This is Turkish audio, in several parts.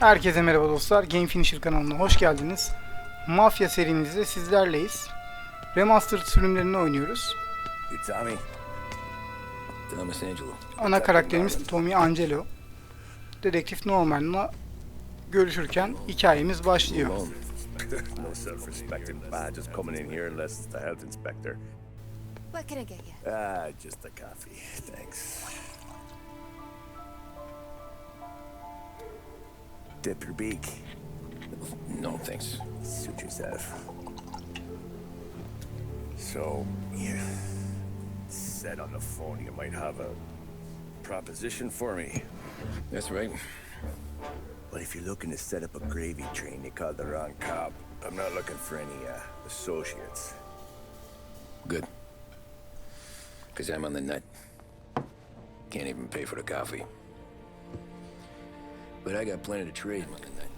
Herkese merhaba dostlar. Game Finisher kanalına hoş geldiniz. Mafya serimizde sizlerleyiz. Remastered sürümlerini oynuyoruz. You Tommy? Thomas Angelo. Ana karakterimiz Tommy Angelo. Dedektif Norman'la görüşürken hikayemiz başlıyor. What can I get you? Ah, just a coffee. Thanks. Dip your beak. No, thanks. Suit yourself. So, you said on the phone you might have a proposition for me. That's right. Well, if you're looking to set up a gravy train, you called the wrong cop. I'm not looking for any uh, associates. Good. Because I'm on the nut. Can't even pay for the coffee.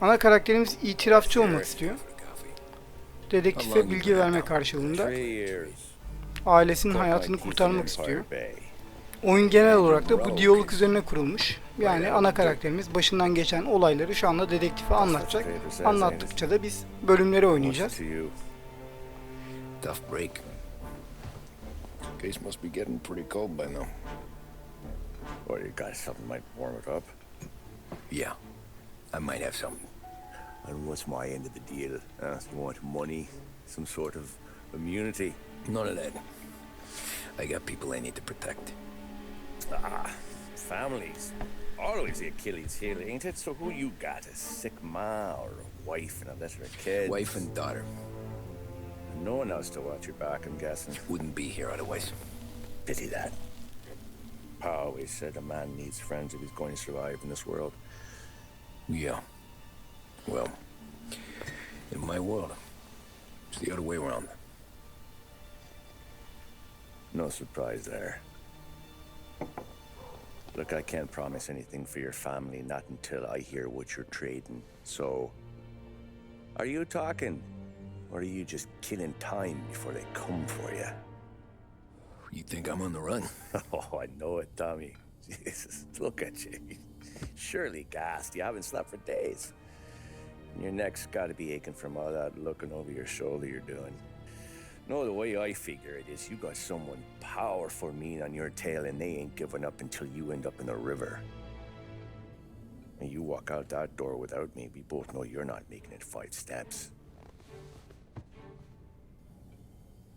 Ana karakterimiz itirafçı olmak istiyor. Dedektife bilgi verme karşılığında ailesinin hayatını kurtarmak istiyor. Oyun genel olarak da bu diyalog üzerine kurulmuş. Yani ana karakterimiz başından geçen olayları şu anda dedektife anlatacak. Anlattıkça da biz bölümleri oynayacağız. Case must be getting pretty cold by now. Or you got something might warm it up? Yeah. I might have something. And what's my end of the deal? Uh, you want money? Some sort of immunity? None of that. I got people I need to protect. Ah, families. Always the Achilles heel, ain't it? So who you got? A sick ma or a wife and a litter of kids? Wife and daughter. No one else to watch your back, I'm guessing. Wouldn't be here otherwise. Pity that. Pa always said a man needs friends if he's going to survive in this world. Yeah. Well, in my world, it's the other way around. No surprise there. Look, I can't promise anything for your family, not until I hear what you're trading. So, are you talking? Or are you just killing time before they come for you? You think I'm on the run? Oh, I know it, Tommy. Jesus, look at you. Surely gassed. You haven't slept for days. And your neck's got to be aching from all that looking over your shoulder you're doing. No, the way I figure it is you got someone powerful mean on your tail and they ain't giving up until you end up in the river. And you walk out that door without me, we both know you're not making it five steps.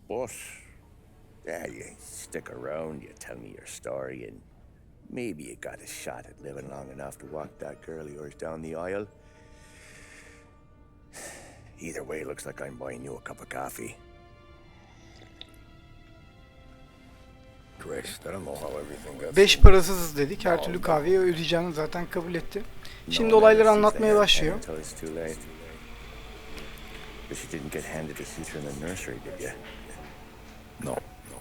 But yeah, you stick around, you tell me your story, and maybe you got a shot at living long enough to walk that girl of yours down the aisle. Either way, looks like I'm buying you a cup of coffee. Christ, I don't know how everything got. Beş parasızız dedik. Her türlü kahveyi ödeyeceğini zaten kabul etti. Şimdi No olayları anlatmaya başlıyor. hairpin Until it's too late. But you didn't get handed a suture in the nursery, did you? No, no.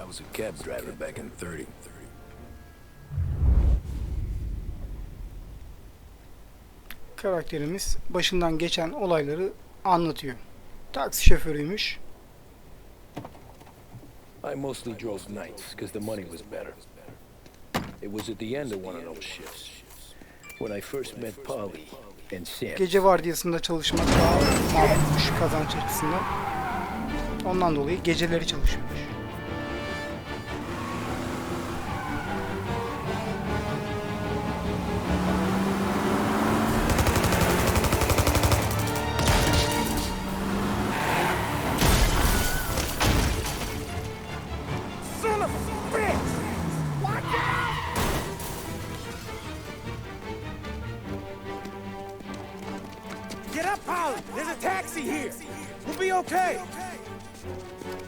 I was a cab driver back in 30. Karakterimiz başından geçen olayları anlatıyor. Taksi şoförüymüş. I mostly drove nights because the money was better. It was at the end of one of those shifts when I first met Polly and Sam. Gece vardiyasında çalışmak daha makulmüş kazanç açısından. Ondan dolayı geceleri çalışıyormuş.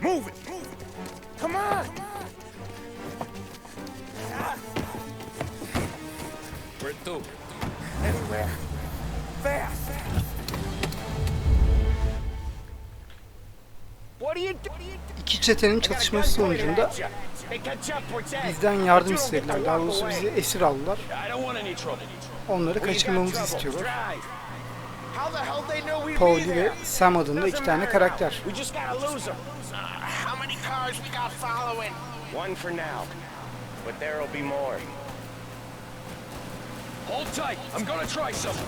Move it! Come on! Where to? Anywhere! Fast! What are you doing? İki çetenin çatışması sonucunda bizden yardım istediler. Daha doğrusu bizi esir aldılar. Onları kaçırmamızı istiyorlar. Pauli ve? Sam adında iki tane karakter. Cars we got following? One for now, but there'll be more. Hold tight. I'm gonna try something.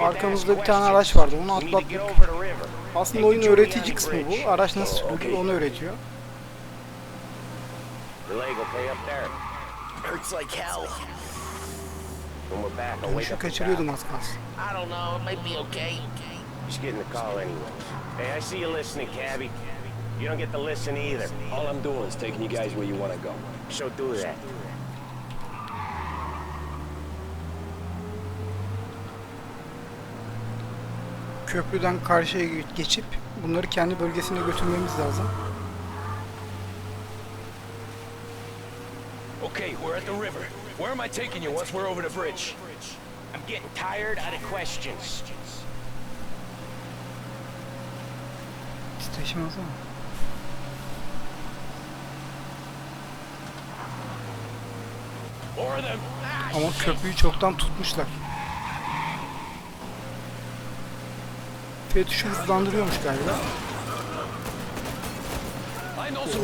Arkamızda bir tane araç vardı. Onu atlattık. Aslında oyun öğretici kısmı bu. Araç nasıl Oh, sürülür okay. onu öğretiyor. Your leg okay up there? Hurts like hell. When we're back, I'll wake Dönüşü up the kaçırıyordum az kalsın. Just getting the call anyway. Hey, I see you listening, Cabby. You don't get to listen either. All I'm doing is taking you guys where you want to go. So do that. Köprüden karşıya geçip bunları kendi bölgesine götürmemiz lazım. Okay, we're at the river. Where am I taking you once we're over the bridge? I'm getting tired out of questions. Titreşim them. Ama köprüyü çoktan tutmuşlar. Fetiş'i hızlandırıyormuş galiba.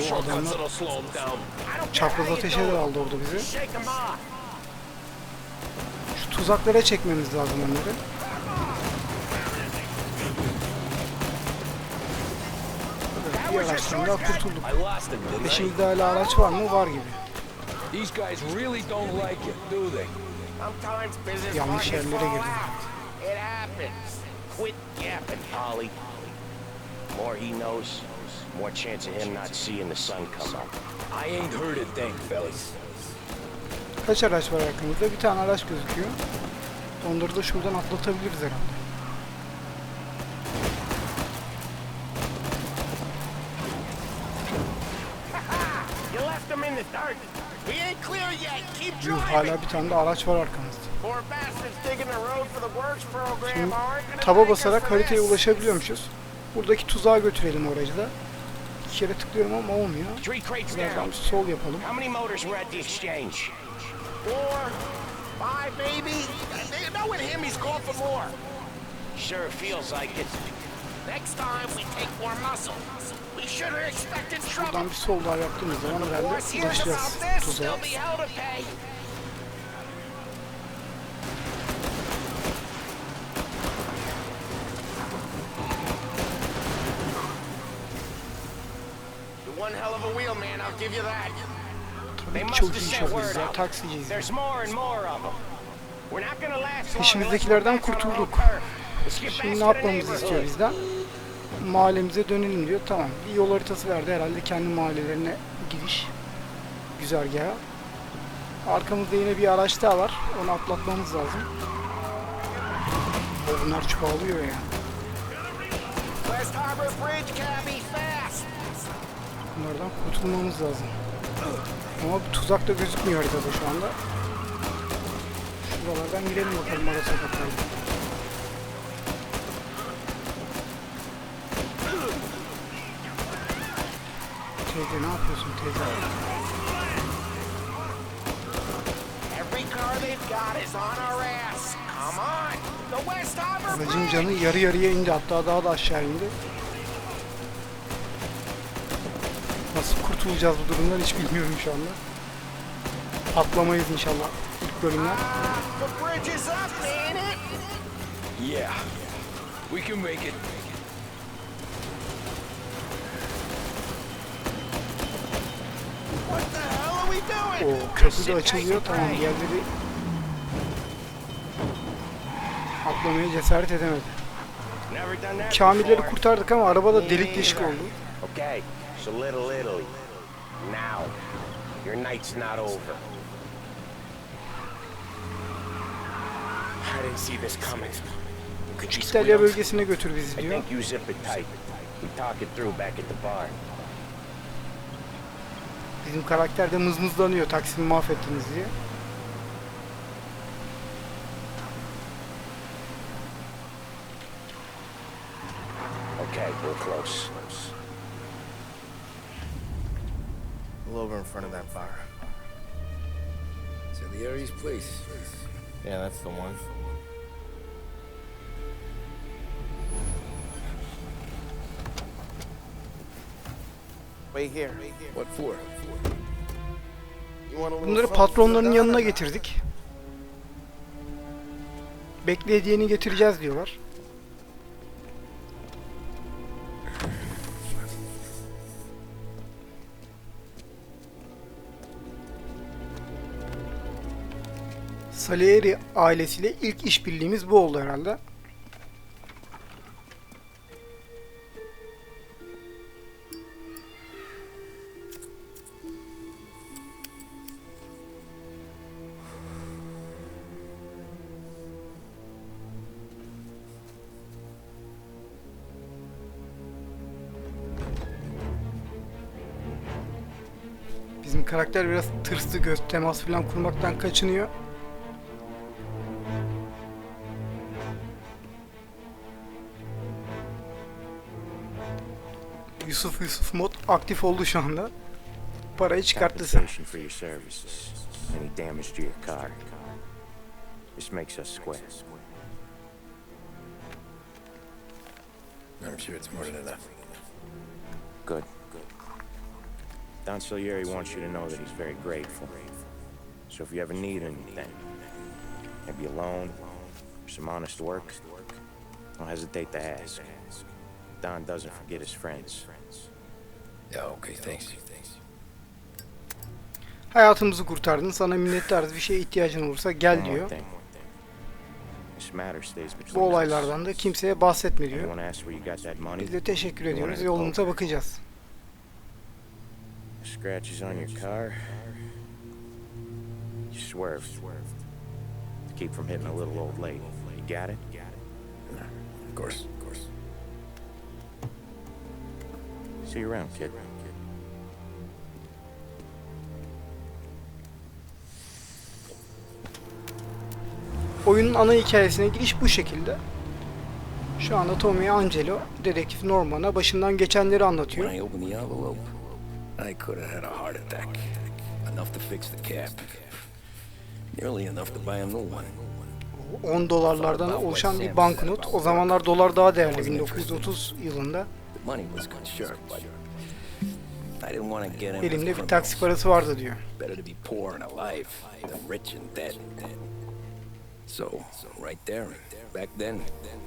Shortcuts adamlar- Çapraz ateşe de aldı orada bizi. Şu tuzaklara çekmemiz lazım onları. Bir araçtan daha kurtulduk. I lost him, didn't I? Peşimizde hala araç var mı? Var gibi. These guys really don't like you, do they? Sometimes business Yanlış yerlere girdim. out. It happens. Quit yapping, Ollie. More he knows, more chance of him not seeing the sun come up. I ain't heard a thing, fellas. Kaç araç var arkamızda? Bir tane araç gözüküyor. Onları da şuradan atlatabiliriz herhalde. You left them in the dark. We ain't clear yet. Keep Yuh hala bir tane de araç var arkamızda. Şimdi taba basarak haritaya ulaşabiliyormuşuz. Buradaki tuzağa götürelim o aracı da. İki kere tıklıyorum ama olmuyor. Birazdan bir sol yapalım. Sure feels like it. Buradan bir sol daha yaptığımız zaman herhalde ulaşacağız tuzağa. there'll be hell to pay. You're one hell of a wheel man, I'll give you that. They Tabii çok iyi şoförüz ya. Taksiciyiz. Peşimizdekilerden kurtulduk. Şimdi ne yapmamızı istiyor bizden? Mahallemize dönelim diyor. Tamam. Bir yol haritası verdi. Herhalde kendi mahallelerine gidiş. Güzergahı. Arkamızda yine bir araç daha var. Onu atlatmamız lazım. Bunlar çoğalıyor ya. Bunlardan kurtulmamız lazım. Ama tuzak da gözükmüyor haritada şu anda. Şuralardan girelim bakalım ara sokaklardan. Teyze ne yapıyorsun teyze? Every car they've got is on our ass. Come on. The West Harbor Aracın canı yarı yarıya indi hatta daha da aşağı indi. Nasıl kurtulacağız bu durumdan hiç bilmiyorum şu anda. Patlamayız inşallah ilk bölümden. Ah? Yeah. We can make it. Are we doing? O köprü de açılıyor tamam diğerleri atlamaya cesaret edemedi. Kamilleri kurtardık ama arabada delik deşik oldu. Okay, so Little Italy. Now, your night's not over. I didn't see this coming. Could you İtalya bölgesine götür bizi I diyor. think you zip it tight. We talk it through back at the bar. Bizim karakter de mızmızlanıyor Taksim'i mahvettiniz diye. Okay, we're close. Pull over in front of that bar. Salieri's place. Yeah, that's the one. Wait here. What for? Bunları patronların yanına getirdik. Bekle hediyeni getireceğiz diyorlar. Salieri ailesiyle ilk işbirliğimiz bu oldu herhalde. Karakter biraz tırslı göz temas falan kurmaktan kaçınıyor. Yusuf Yusuf mod aktif oldu şu anda. Parayı çıkarttı sen. Compensation for your services. Any damage to your car. This makes us square. I'm sure it's more than enough. Good. Don Salieri wants you to know that he's very grateful. So if you ever need anything, maybe a loan, or some honest work, don't hesitate to ask. Don doesn't forget his friends. Yeah, okay, thanks. Hayatımızı kurtardın. Sana minnettarız. Bir şeye ihtiyacın olursa gel diyor. Bu olaylardan da kimseye bahsetme diyor. Biz de teşekkür ediyoruz. Yolumuza bakacağız. Scratches on your car. You swerved. To keep from hitting a little old lady. You got it? Of course, of course. See you around, kid. Oyunun ana hikayesine giriş bu şekilde. Şu anda Tommy Angelo, dedektif Norman'a başından geçenleri anlatıyor. I could have had a heart attack. Enough to fix the cap. Nearly enough to buy a new one. 10 dolarlardan oluşan bir banknot. O zamanlar dolar daha değerli 1930 yılında. Elimde bir taksi parası vardı diyor. Better to be poor and alive than rich and dead. So, right there, back then,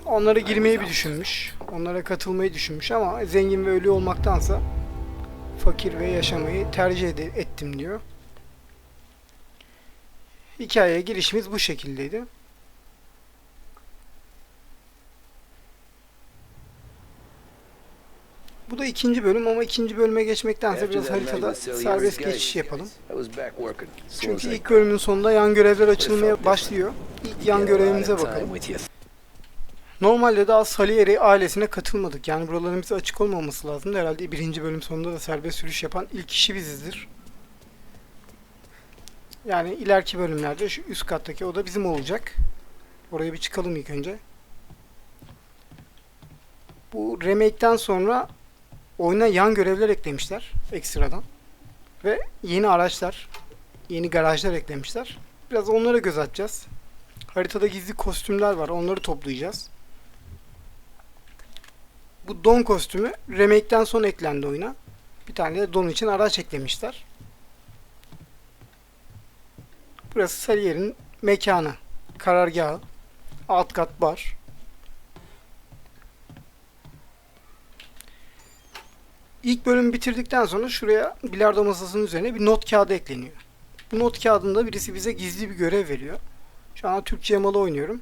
Onlara girmeyi bir düşünmüş. Onlara katılmayı düşünmüş ama zengin ve ölü olmaktansa fakir ve yaşamayı tercih ettim diyor. Hikayeye girişimiz bu şekildeydi. Bu da ikinci bölüm ama ikinci bölüme geçmektense biraz haritada serbest geçiş yapalım. Çünkü ilk bölümün sonunda yan görevler açılmaya başlıyor. İlk yan görevimize bakalım. Normalde daha Salieri ailesine katılmadık. Yani buraların bize açık olmaması lazım. Herhalde birinci bölüm sonunda da serbest sürüş yapan ilk kişi bizizdir. Yani ileriki bölümlerde şu üst kattaki oda bizim olacak. Oraya bir çıkalım ilk önce. Bu remake'ten sonra oyuna yan görevler eklemişler ekstradan. Ve yeni araçlar, yeni garajlar eklemişler. Biraz onlara göz atacağız. Haritada gizli kostümler var. Onları toplayacağız. Bu don kostümü remake'den sonra eklendi oyuna. Bir tane de don için araç eklemişler. Burası Salier'in mekanı. Karargahı. Alt kat bar. İlk bölümü bitirdikten sonra şuraya bilardo masasının üzerine bir not kağıdı ekleniyor. Bu not kağıdında birisi bize gizli bir görev veriyor. Şu an Türkçe yamalı oynuyorum.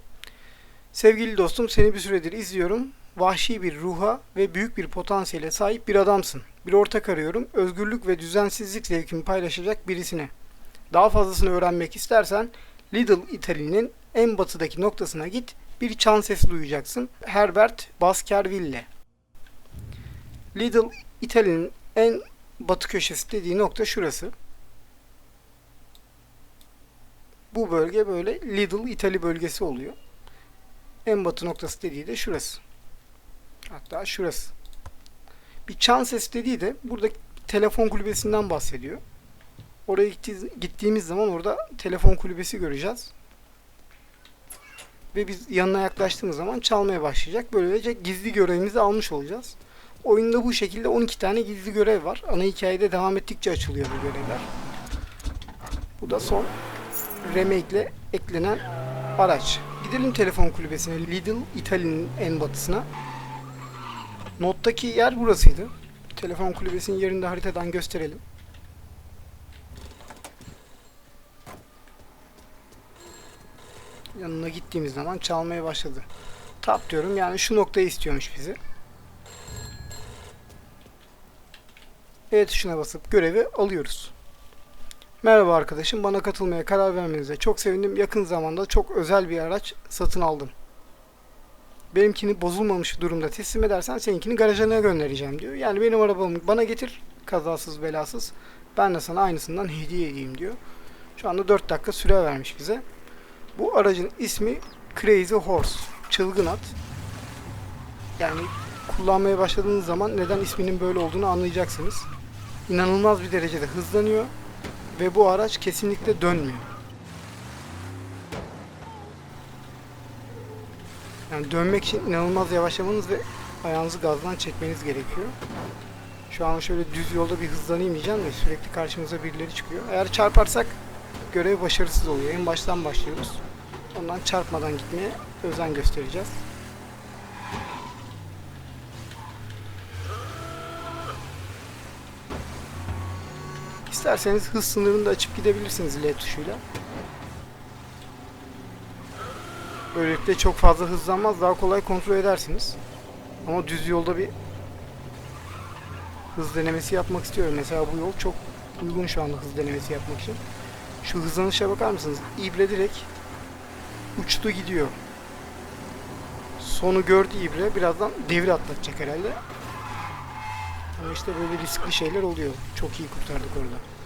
Sevgili dostum seni bir süredir izliyorum. Vahşi bir ruha ve büyük bir potansiyele sahip bir adamsın. Bir ortak arıyorum. Özgürlük ve düzensizlik zevkimi paylaşacak birisine. Daha fazlasını öğrenmek istersen Little Italy'nin en batıdaki noktasına git. Bir çan sesi duyacaksın. Herbert Baskerville. Little Italy'nin en batı köşesi dediği nokta şurası. Bu bölge böyle Little Italy bölgesi oluyor. En batı noktası dediği de şurası. Hatta şurası. Bir çan sesi dediği de burada telefon kulübesinden bahsediyor. Oraya gitti- gittiğimiz zaman orada telefon kulübesi göreceğiz. Ve biz yanına yaklaştığımız zaman çalmaya başlayacak. Böylece gizli görevimizi almış olacağız. Oyunda bu şekilde 12 tane gizli görev var. Ana hikayede devam ettikçe açılıyor bu görevler. Bu da son remake ile eklenen araç. Gidelim telefon kulübesine. Lidl İtalya'nın en batısına. Nottaki yer burasıydı. Telefon kulübesinin yerini de haritadan gösterelim. Yanına gittiğimiz zaman çalmaya başladı. Tap diyorum yani şu noktayı istiyormuş bizi. E tuşuna basıp görevi alıyoruz. Merhaba arkadaşım, bana katılmaya karar vermenize çok sevindim. Yakın zamanda çok özel bir araç satın aldım. Benimkini bozulmamış durumda teslim edersen seninkini garajına göndereceğim diyor. Yani benim arabamı bana getir kazasız belasız. Ben de sana aynısından hediye edeyim diyor. Şu anda 4 dakika süre vermiş bize. Bu aracın ismi Crazy Horse. Çılgın at. Yani kullanmaya başladığınız zaman neden isminin böyle olduğunu anlayacaksınız. İnanılmaz bir derecede hızlanıyor ve bu araç kesinlikle dönmüyor. Yani dönmek için inanılmaz yavaşlamanız ve ayağınızı gazdan çekmeniz gerekiyor. Şu an şöyle düz yolda bir hızlanayım diyeceğim de sürekli karşımıza birileri çıkıyor. Eğer çarparsak görev başarısız oluyor. En baştan başlıyoruz. Ondan çarpmadan gitmeye özen göstereceğiz. İsterseniz hız sınırını da açıp gidebilirsiniz L tuşuyla. Böylelikle çok fazla hızlanmaz, daha kolay kontrol edersiniz. Ama düz yolda bir hız denemesi yapmak istiyorum. Mesela bu yol çok uygun şu anda hız denemesi yapmak için. Şu hızlanışa bakar mısınız? İbre direkt uçtu gidiyor. Sonu gördü İbre. Birazdan devir atlatacak herhalde. Ama işte böyle riskli şeyler oluyor. Çok iyi kurtardık orada.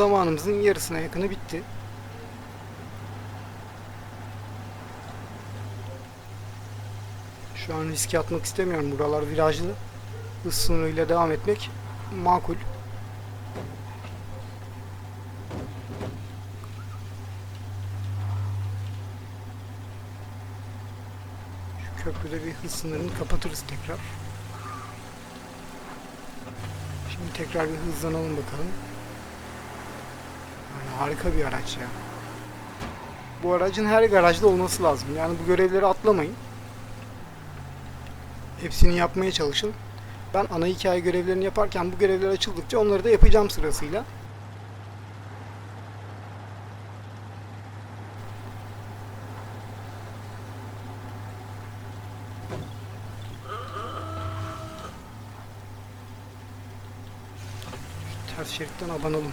Zamanımızın yarısına yakını bitti. Şu an riske atmak istemiyorum. Buralar virajlı. Hız sınırıyla devam etmek makul. Şu köprüde bir hız sınırını kapatırız tekrar. Şimdi tekrar bir hızlanalım bakalım. Harika bir araç ya. Bu aracın her garajda olması lazım. Yani bu görevleri atlamayın. Hepsini yapmaya çalışın. Ben ana hikaye görevlerini yaparken bu görevler açıldıkça onları da yapacağım sırasıyla. Şu ters şeritten abanalım.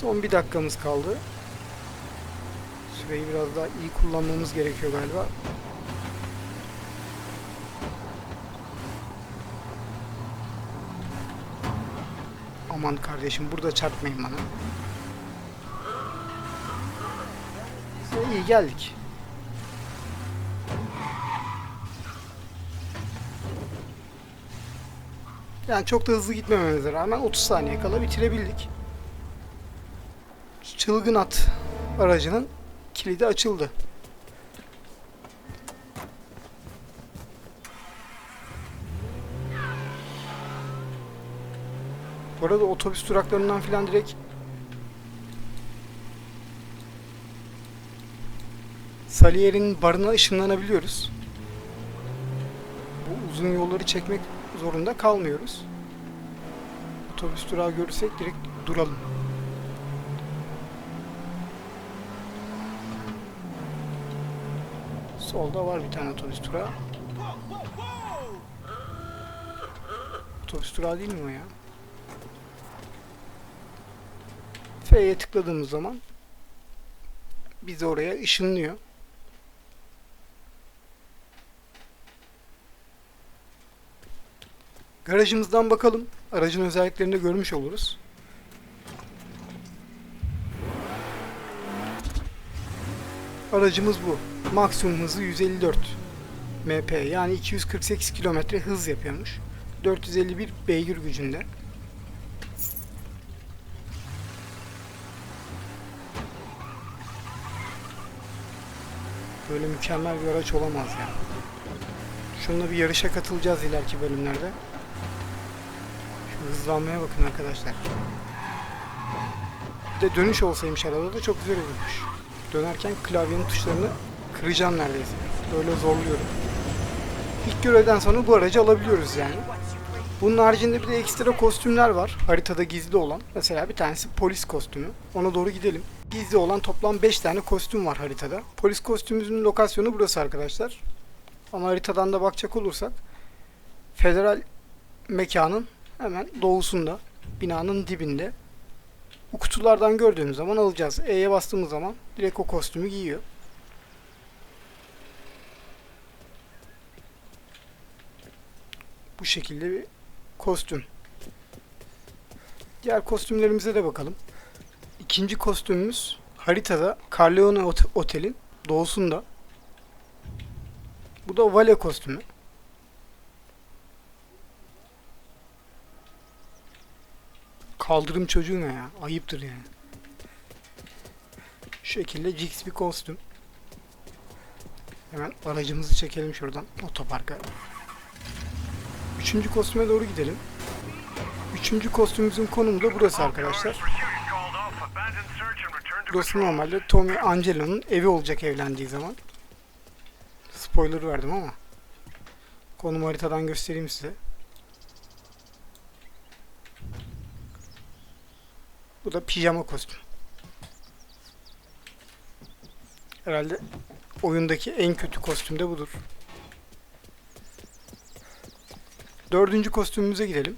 Son bir dakikamız kaldı. Süreyi biraz daha iyi kullanmamız gerekiyor galiba. Aman kardeşim burada çarpmayın bana. İyi geldik. Yani çok da hızlı gitmememize rağmen 30 saniye kala bitirebildik. Çılgın at aracının kilidi açıldı. Bu arada otobüs duraklarından filan direkt Salieri'nin barına ışınlanabiliyoruz. Bu uzun yolları çekmek zorunda kalmıyoruz. Otobüs durağı görürsek direkt duralım. Solda var bir tane otobüs durağı. Otobüs durağı değil mi o ya? F'ye tıkladığımız zaman bizi oraya ışınlıyor. Garajımızdan bakalım. Aracın özelliklerini görmüş oluruz. Aracımız bu. Maksimum hızı 154 MP yani 248 km hız yapıyormuş. 451 beygir gücünde. Böyle mükemmel bir araç olamaz ya. Şununla bir yarışa katılacağız ileriki bölümlerde. Şu hızlanmaya bakın arkadaşlar. Bir de dönüş olsaymış arada da çok güzel olurmuş. Dönerken klavyenin tuşlarını kıracağım neredeyse. Böyle zorluyorum. İlk görevden sonra bu aracı alabiliyoruz yani. Bunun haricinde bir de ekstra kostümler var. Haritada gizli olan. Mesela bir tanesi polis kostümü. Ona doğru gidelim. Gizli olan toplam 5 tane kostüm var haritada. Polis kostümümüzün lokasyonu burası arkadaşlar. Ama haritadan da bakacak olursak federal mekanın hemen doğusunda, binanın dibinde. Bu kutulardan gördüğümüz zaman alacağız. E'ye bastığımız zaman direkt o kostümü giyiyor. Bu şekilde bir kostüm. Diğer kostümlerimize de bakalım. İkinci kostümümüz haritada Carleone Ot- Otel'in doğusunda. Bu da vale kostümü. Kaldırım çocuğu ne ya? Ayıptır yani. Şu şekilde Jigs bir kostüm. Hemen aracımızı çekelim şuradan otoparka. Üçüncü kostüme doğru gidelim. Üçüncü kostümümüzün konumu da burası arkadaşlar. Burası normalde Tommy Angelo'nun evi olacak evlendiği zaman. Spoiler verdim ama. Konum haritadan göstereyim size. Bu da pijama kostüm. Herhalde oyundaki en kötü kostüm de budur. Dördüncü kostümümüze gidelim.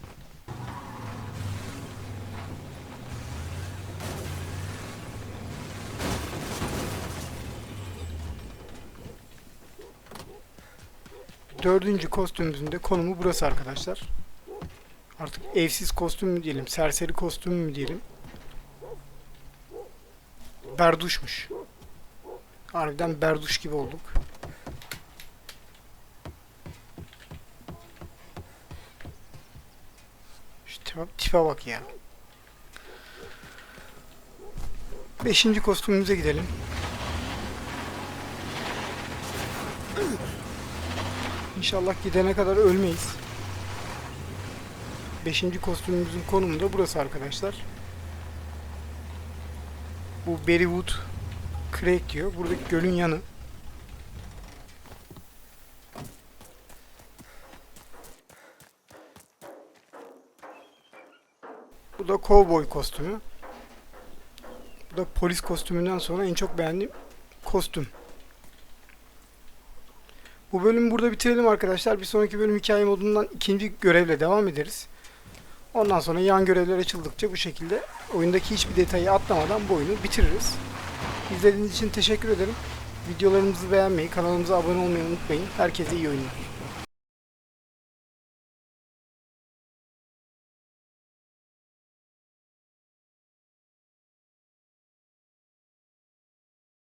Dördüncü kostümümüzün de konumu burası arkadaşlar. Artık evsiz kostüm mü diyelim, serseri kostüm mü diyelim. Berduşmuş. Harbiden berduş gibi olduk. Şu tipe, bak ya. Beşinci kostümümüze gidelim. İnşallah gidene kadar ölmeyiz. Beşinci kostümümüzün konumu da burası arkadaşlar. Bu Berrywood Creek diyor. Buradaki gölün yanı. Bu da cowboy kostümü. Bu da polis kostümünden sonra en çok beğendiğim kostüm. Bu bölümü burada bitirelim arkadaşlar. Bir sonraki bölüm hikaye modundan ikinci görevle devam ederiz. Ondan sonra yan görevler açıldıkça bu şekilde oyundaki hiçbir detayı atlamadan bu oyunu bitiririz. İzlediğiniz için teşekkür ederim. Videolarımızı beğenmeyi, kanalımıza abone olmayı unutmayın. Herkese iyi oyunlar.